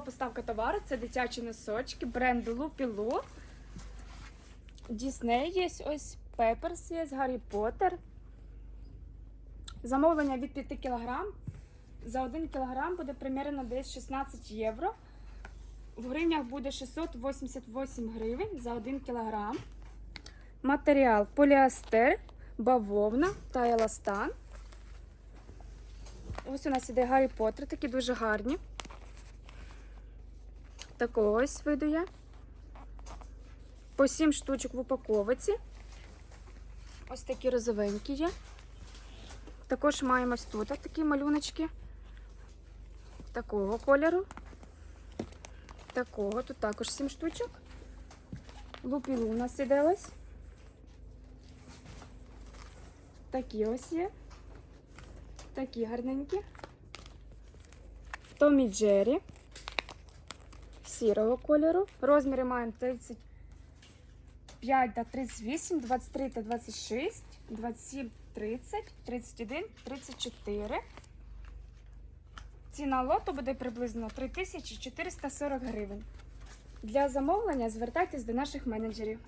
Поставка товару це дитячі носочки бренду Лупілу. Дісней є ось Пеперс є, Гаррі Поттер. Замовлення від 5 кг. За 1 кг буде примерно десь 16 євро. В гривнях буде 688 гривень за 1 кг. Матеріал поліастер, бавовна та еластан. Ось у нас іде Гаррі Поттер, такі дуже гарні. Такого ось виду є. По 7 штучок в упаковці. Ось такі розовенькі є. Також маємо ось тут такі малюночки. Такого кольору. Такого. Тут також 7 штучок. Лупілу у нас іде. Такі ось є. Такі гарненькі. Томі Джері. Сірого кольору. Розміри маємо 35 та 38, 23 та 26, 27, 30, 31, 34. Ціна лоту буде приблизно 3440 гривень. Для замовлення звертайтесь до наших менеджерів.